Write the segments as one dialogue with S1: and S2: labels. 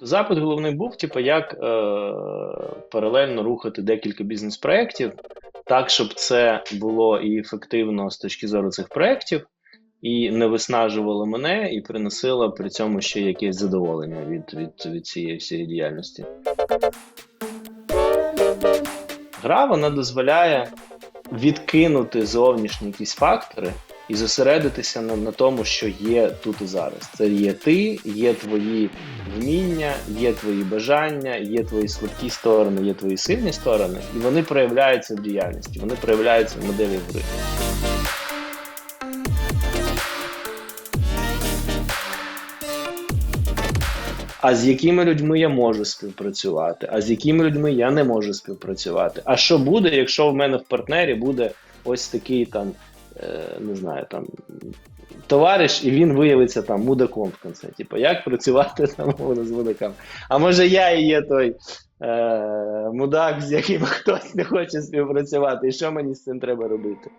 S1: Запит головний був, типу, як е, паралельно рухати декілька бізнес-проєктів, так, щоб це було і ефективно з точки зору цих проєктів, і не виснажувало мене, і приносило при цьому ще якесь задоволення від, від, від цієї всієї діяльності. Гра вона дозволяє відкинути зовнішні якісь фактори і зосередитися на, на тому, що є тут і зараз. Це є ти, є твої вміння, є твої бажання, є твої слабкі сторони, є твої сильні сторони, і вони проявляються в діяльності, вони проявляються в моделі гри. А з якими людьми я можу співпрацювати, а з якими людьми я не можу співпрацювати. А що буде, якщо в мене в партнері буде ось такий там, не знаю, там товариш, і він виявиться там мудаком в кінці. Типу, як працювати там з мудаком? А може я і є той е, мудак, з яким хтось не хоче співпрацювати, і що мені з цим треба робити?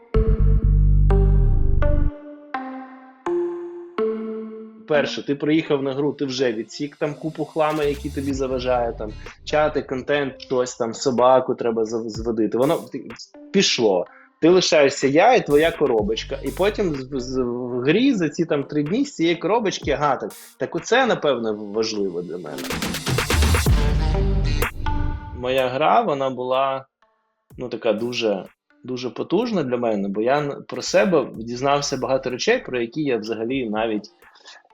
S1: Перше, ти приїхав на гру, ти вже відсік там купу хлама, які тобі заважає, там чати, контент, хтось там собаку треба зав- зводити. Воно пішло. Ти лишаєшся я і твоя коробочка. І потім з- з- в грі за ці там три дні з цієї коробочки, ага, так, оце, напевно, важливо для мене. Моя гра, вона була ну, така дуже, дуже потужна для мене, бо я про себе дізнався багато речей, про які я взагалі навіть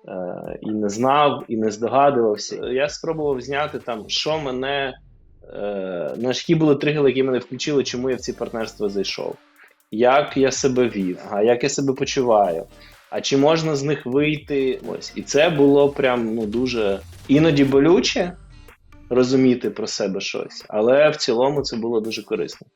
S1: е, і не знав, і не здогадувався. Я спробував зняти там, що мене. Е, на які були тригери, які мене включили, чому я в ці партнерства зайшов. Як я себе вів, а як я себе почуваю, а чи можна з них вийти? Ось. І це було прям ну, дуже іноді болюче розуміти про себе щось, але в цілому це було дуже корисно.